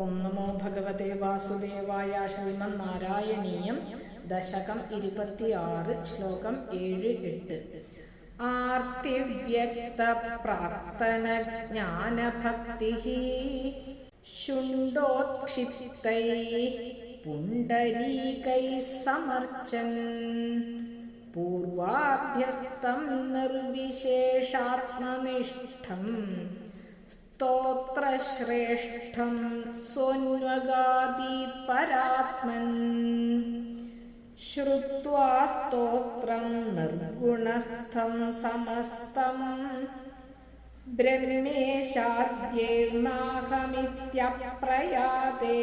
ഓം നമോ ഭഗവതേ വാസുദേവായ ശ്രീമന്നാരായണീയം ദശകം ഇരുപത്തിയാറ് ശ്ലോകം ഏഴ് എട്ട്. ആർത്തിവ്യക്ത പ്രാർത്ഥന ജ്ഞാനഭക്തി ശുണ്ടോത്ക്ഷിപ്തൈ പുണ്ടരീകൈ സമർച്ചൻ. പൂർവാഭ്യസ്തം നിർവിശേഷാത്മനിഷ്ഠം സ്തോത്രശ്രേഷ്ഠം സോന്വഗാദീത് പരാത്മൻ ശ്രുത്വാ സ്തോത്രം നിർഗുണസ്ഥം സമസ്തം. ബ്രഹ്മേശാദ്യേർനാഹമിത്യപ്രയാതേ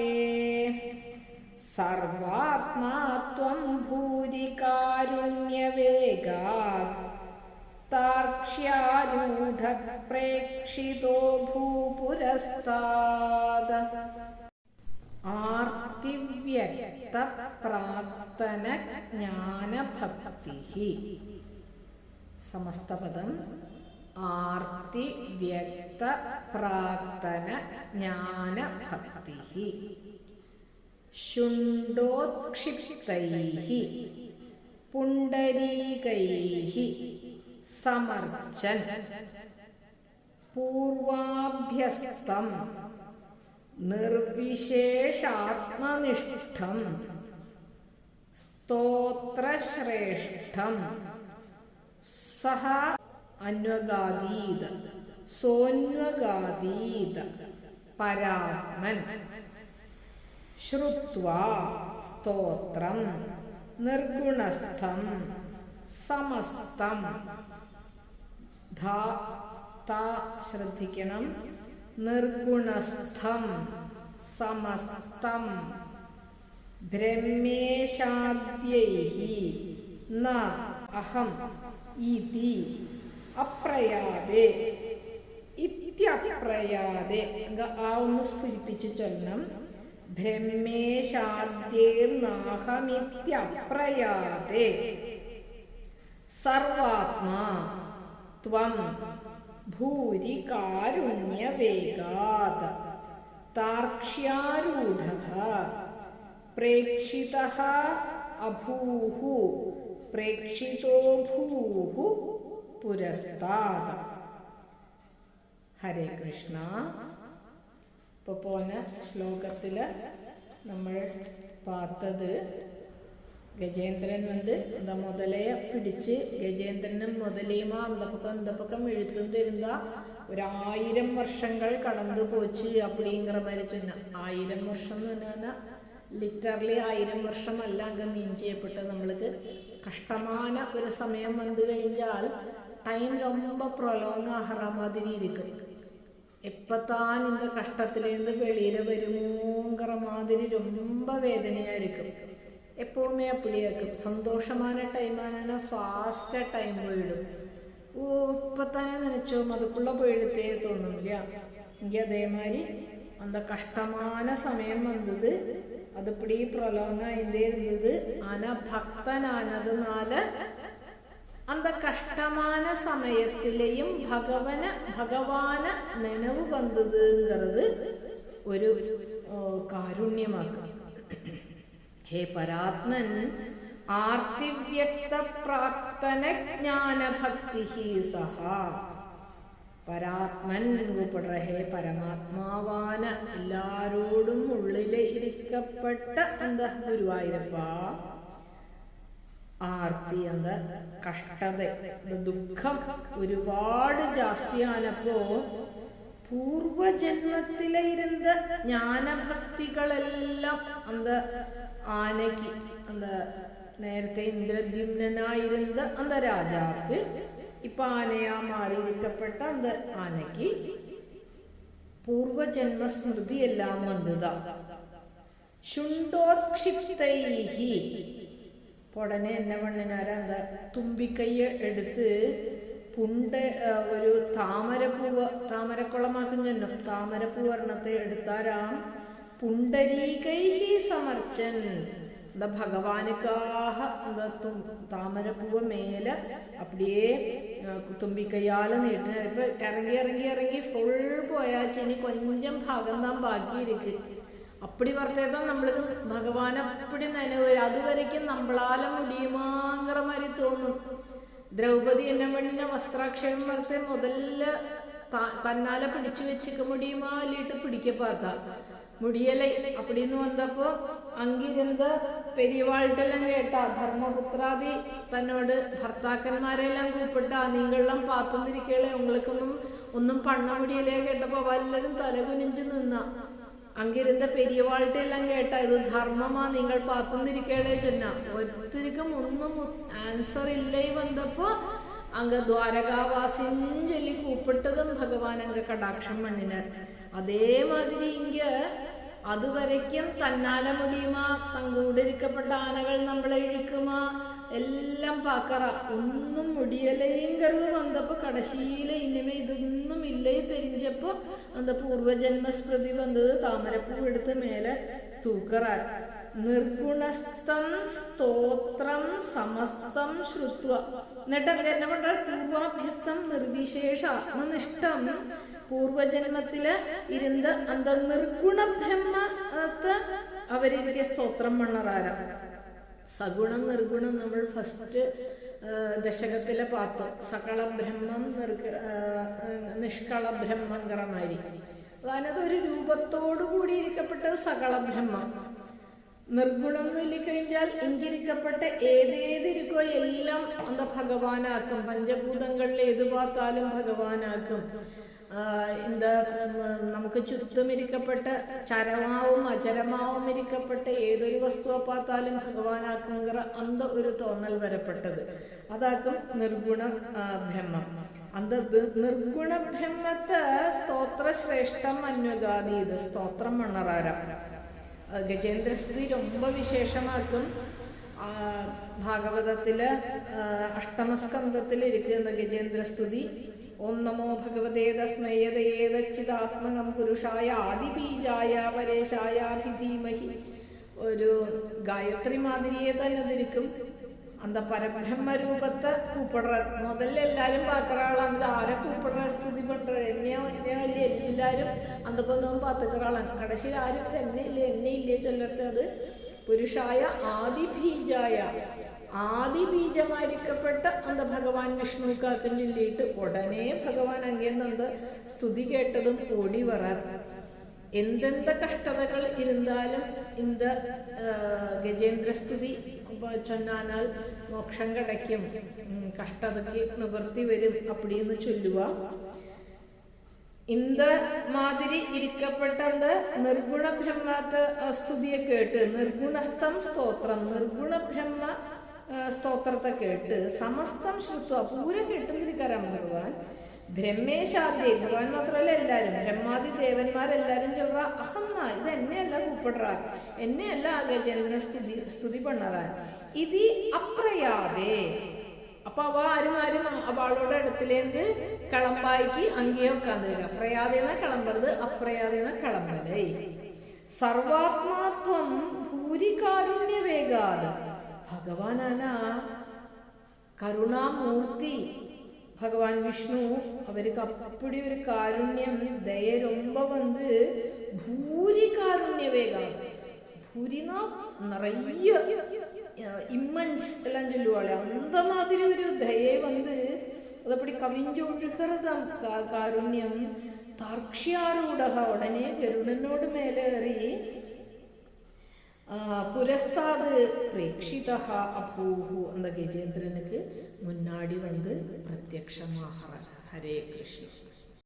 സർവാത്മാ ഭൂരികാരുണ്യവേഗാത്. താർക്ഷ്യാരൂഢ പ്രേക്ഷിതോ ഭൂപുരസ്താദ് ആർത്തിവ്യക്ത പ്രാർത്ഥന ജ്ഞാനഭക്തി സമസ്തപദം സമർച്ചൻ പൂർവാഭ്യസ്തം നിർവിശേഷാത്മനിഷ്ഠം സ്തോത്രശ്രേഷ്ഠം. സഹ അന്വഗാദീത് സോന്വഗാദീത് പരാത്മൻ. ശ്രുത്വാ സ്തോത്രം നിർഗുണസ്ഥം സമസ്തം ശ്രദ്ധിക്കണം. നിർഗുണസ്ഥം സമസ്തം. ബ്രഹ്മേശാദ്യൈ ന അഹം ഇതി അപ്രയാതെ ഇത്യപ്രയാതെ ആ ഒന്ന് സ്ഫുരിപ്പിച്ച് ചൊല്ലണം. ബ്രഹ്മേശാദ്യേർനാഹമിത്യപ്രയാതെ സർവാത്മാ ത്വം ഭൂരി കാരുണ്യവേഗാത് താർക്ഷ്യാരൂഢ പ്രേക്ഷിത അഭൂഹു പ്രേക്ഷിതോ ഭൂഹു പുരസ്താത് ഹരേ കൃഷ്ണ ഇപ്പോൾ പോന ശ്ലോകത്തിൽ നമ്മൾ பார்த்தது ഗജേന്ദ്രൻ വന്ന് എന്താ മുതലയെ പിടിച്ച് ഗജേന്ദ്രനും മുതലയുമാ അന്തപ്പക്കം അന്തപ്പക്കം എഴുത്തുന്നിരുന്ന ഒരായിരം വർഷങ്ങൾ കടന്നു പോച്ച് അപ്പടിങ്കറ മരിച്ചു ആയിരം വർഷം എന്ന് പറഞ്ഞാൽ ലിറ്ററലി ആയിരം വർഷമല്ല അങ്ങ് നീഞ്ചിയപ്പെട്ട് നമ്മൾക്ക്. കഷ്ടമാന ഒരു സമയം വന്നു കഴിഞ്ഞാൽ ടൈം ലൊമ്പ പ്രൊലോങ് ആഹ്റാമാതിരി ഇരിക്കും. എപ്പത്താൻ ഇന്ന് കഷ്ടത്തിലേന്ന് വെളിയിൽ വരുമോങ്കറ മാതിരി രൊമ്പ വേദനയായിരിക്കും. எப்போவுமே அப்படியா இருக்கும் சந்தோஷமான டைமான ஃபாஸ்டா டைம் போயிடும் ஓ இப்பத்தானே நினைச்சோம் அதுக்குள்ள போயிடுத்தே தோணும் இல்லையா இங்க அதே மாதிரி அந்த கஷ்டமான சமயம் வந்தது அது இப்படி பிரலோங்க ஆயிட்டே இருந்தது ஆனா பக்தனானதுனால அந்த கஷ்டமான சமயத்திலேயும் பகவன பகவான நினைவு வந்ததுங்கிறது ഒരു കാരുണ്യമാക്കും ഹേ പരാത്മൻ ആർത്തിവ്യക്തപ്രാക്തനജ്ഞാനഭക്തി സഹ. പരാത്മൻ രൂപപ്പെടുற ഹേ പരമാത്മാവാന എല്ലാരോടും ഉള്ളിലെ ഇരിക്കപ്പെട്ട അന്ത ഗുരുവായൂരപ്പ? ആർത്തി എന്ത കഷ്ടത ദുഃഖം ഒരുപാട് ജാസ്തിയാനപ്പോ പൂർവജന്മത്തിലെ ഇരുന്ന ജ്ഞാനഭക്തികളെല്ലാം അന്ത ആനയ്ക്ക് അന്ത നേരത്തെ ഇന്ദ്രദ്യുമ്നായിരുന്ന അന്ത രാജാക്ക് ഇപ്പൊ ആനയാ മാറിയിരിക്കപ്പെട്ട അന്ത ആനയ്ക്ക് പൂർവജന്മ സ്മൃതി എല്ലാം വന്നതാ. ശുണ്ടോത്ക്ഷിപ്തൈഹി ഉടനെ എന്നെ വണ്ണിനാര എന്താ തുമ്പിക്കയ്യ എടുത്ത് പുണ്ട് ഒരു താമരപ്പൂവ് താമരക്കുളമാക്കുന്നു താമരപ്പൂ വർണത്തെ എടുത്താരാം? പുണ്ടരീകൈഹി സമർച്ചൻ. എന്താ ഭഗവാനുക്കാഹ എന്താ താമരപ്പൂവ മേലെ അപ്പടിയേ തുമ്പിക്കയ്യാൽ നീട്ടിന് ഇപ്പൊ ഇറങ്ങി ഇറങ്ങി ഇറങ്ങി ഫുൾ പോയാൽ ഇനി കൊഞ്ചം ഭാഗം താൻ ബാക്കിയിരിക്ക്. അപ്പടി പറഞ്ഞതാ நம்மளுக்கு ഭഗവാൻ അപ്പടി நினைவு അതുവരയ്ക്കും നമ്മളാല நம்மளால തോന്നും. ദ്രൗപദി എന്നെ മണ്ണിന്റെ വസ്ത്രാക്ഷേപം പറഞ്ഞ മുതൽ തന്നാലെ പിടിച്ചു വെച്ചിക്ക മുടിയുമാലിട്ട് പിടിക്കപ്പാത്ത முடியலை அப்படின்னு வந்தப்போ അങ്ങിരുന്ന് പെരിയവാൾട്ടെല്ലാം കേട്ടാ ധർമ്മപുത്രാദി തന്നോട് ഭർത്താക്കന്മാരെല്ലാം കൂപ്പിട്ടാ നീങ്ങളെല്ലാം പാത്തുന്നിരിക്കകളെ ഉങ്ങൾക്കൊന്നും ഒന്നും പണ്ണ മുടിയലേ കേട്ടപ്പോ വല്ലതും തലകുനിഞ്ചു നിന്ന അങ്ങിരുന്ന പെരിയവാൾട്ടെ എല്ലാം കേട്ട ഇത് ധർമ്മമാ നിങ്ങൾ പാത്തുന്നിരിക്കകളെ ചെന്ന ഒത്തിരിക്കും ഒന്നും ആൻസർ ഇല്ലേ വന്നപ്പോ അങ്ങ് ദ്വാരകാവാസിൻ ചൊല്ലി കൂപ്പിട്ടതും ഭഗവാൻ അങ്ങ് കടാക്ഷം മണ്ണിനാർ അതേമാതിരി ഇങ്ങ അതുവരയ്ക്കും തന്നാല മുടിയുമാ തങ്കൂടിരിക്കപ്പെട്ട ആനകൾ നമ്മളെ ഇഴിക്കുമാ. എല്ലാം പാക്കറ. ഒന്നും മുടിയലയും കരുത്. വന്നപ്പോ കടശീല ഇനിമേ ഇതൊന്നും ഇല്ലേ തെരിഞ്ഞപ്പോ അന്ത പൂർവജന്മസ്മൃതി വന്നത് താമരപ്പൂ എടുത്ത് മേലെ തൂക്കറ. നിർഗുണസ്ഥം സ്തോത്രം സമസ്തം ശ്രുത്വ. എന്നിട്ട് അങ്ങനെ എന്നെ പറഞ്ഞ പൂർവാഭ്യസ്തം നിർവിശേഷ ആത്മനിഷ്ഠം. പൂർവജന്മത്തിൽ ഇരുന്ന് അന്ത നിർഗുണ ബ്രഹ്മത്ത് അവരിക്കെ സ്തോത്രം പണ്ണറാരാ സഗുണം നിർഗുണം നമ്മൾ ഫസ്റ്റ് ദശകത്തിലെ പാത്തു. സകള ബ്രഹ്മം നിർഗ നിഷ്കള ബ്രഹ്മങ്കറമായിരിക്കും അതായത് ഒരു രൂപത്തോടു കൂടി ഇരിക്കപ്പെട്ടത് സകള ബ്രഹ്മം നിർഗുണങ്ങളിക്കഴിഞ്ഞാൽ ഇഞ്ചിരിക്കപ്പെട്ട ഏതേതിരിക്കോ എല്ലാം എന്താ ഭഗവാനാക്കും. പഞ്ചഭൂതങ്ങളിൽ ഏത് പാർത്താലും ഭഗവാനാക്കും. എന്താ നമുക്ക് ചുറ്റും ഇരിക്കപ്പെട്ട ചരമാവും അചരമാവും ഇരിക്കപ്പെട്ട ഏതൊരു വസ്തുവെ പാത്താലും ഭഗവാനാക്കുങ്കറ അന്ത ഒരു തോന്നൽ വരപ്പെട്ടത്. അതാക്കും നിർഗുണ ബ്രഹ്മം. അന്ത നിർഗുണ ബ്രഹ്മത്തെ സ്തോത്രശ്രേഷ്ഠം ഇത്. സ്തോത്രം മണ്ണറാരാ. ഗജേന്ദ്രസ്തുതി ரொம்ப വിശേഷമാക്കും ആ, ഭാഗവതത്തില് ആ, അഷ്ടമസ്കന്ധത്തിൽ ഇരിക്കുന്ന ഗജേന്ദ്രസ്തുതി ഓം നമോ ഭഗവതേ തസ്മയതേതച്ചിതാത്മകം പുരുഷായ ആദിബീജായ പരേശായാഭിധീമഹി ഒരു ഗായത്രി മാതിരിയെ തന്നെ തിരിക്കും அந்த பரபிரம்ம ரூபத்தை கூப்பிடுற முதல்ல எல்லாரும் பார்க்குறாளாம் இது ஆரை கூப்பிடுற ஸ்துதி பண்ற என்னையோ என்னையோ இல்லையே எல்லாரும் அந்த பொண்ணும் பார்த்துக்கிறாளாம் கடைசியில் ആരും ഇത് എന്നെ ഇല്ലേ എന്നെ ഇല്ലേ ചൊല്ലത്തെ അത് പുരുഷായ ആദിബീജായ ആദിബീജമായിരിക്കപ്പെട്ട അന്ത ഭഗവാൻ വിഷ്ണു കാക്കും ചൊല്ലിയിട്ട് ഉടനെ ഭഗവാൻ അങ്ങേന്നന്ത് സ്തുതി കേട്ടതും ഓടി വരാർ എന്തെന്ത കഷ്ടതകൾ ഇരുന്നാലും இந்த ഗജേന്ദ്രസ്തുതി ചൊന്നാനാൽ മോക്ഷം കിടക്കും ഉം, കഷ്ടതയ്ക്ക് നിവർത്തി വരും அப்படின்னு ചൊല്ലുക இந்த மாதிரி ഇരിക്കപ്പെട്ടത് നിർഗുണ ബ്രഹ്മത്തെ സ്തുതിയെ കേട്ട് നിർഗുണസ്ഥം സ്തോത്രം നിർഗുണ ബ്രഹ്മ ആ, സ്തോത്രത്തെ കേട്ട് സമസ്തം ശ്രുത്വ പൂര കേട്ടുന്നിരിക്കാരാം ഭഗവാൻ ബ്രഹ്മേശാദ്യ ഭഗവാൻ മാത്രമല്ല എല്ലാരും. ബ്രഹ്മാദി ദേവന്മാരെല്ലാരും ചൊല്ല അഹന്ന ഇത് എന്നെയല്ല കൂപ്പിടറ എന്നെയല്ല ഗജേന്ദ്ര സ്തുതി സ്തുതി പണ്ണറ ഇത് അപ്രയാതെ അപ്പൊ അവ ആരും ആരും അവളോട് അടുത്തിലേന്ത് കളമ്പായിക്ക് അങ്കിയോ തരിക. പ്രയാതേന കളമ്പരുത് അപ്രയാതേന കളമ്പലേ. സർവാത്മാത്വം ഭൂരികാരുണ്യവേഗാത്. ഭഗവാനാണ് കരുണാമൂർത്തി ഭഗവാൻ വിഷ്ണു അവർക്ക് അപ്പടി ഒരു കാരുണ്യം ദയ ரொம்ப வந்து ഭൂരി കാരുണ്യവേഗം ഭൂരിന നിറയ ഇമ്മൻസ് എല്ലാം ചൊല്ലുവാളെ அந்த மாதிரி ഒരു ദയെ வந்து അതപ്പടി കവിഞ്ചൊഴുകൃതം കാരുണ്യം താർക്ഷ്യാരൂഢ ഉടനെ ഗരുഡനോട് മേലേറി ആ, പുരസ്താത് പ്രേക്ഷിത അഭൂഹു എന്ന ഗജേന്ദ്രനുക്ക് മുന്നാടി വന്ന് പ്രത്യക്ഷമാഹ ഹരേ കൃഷ്ണ.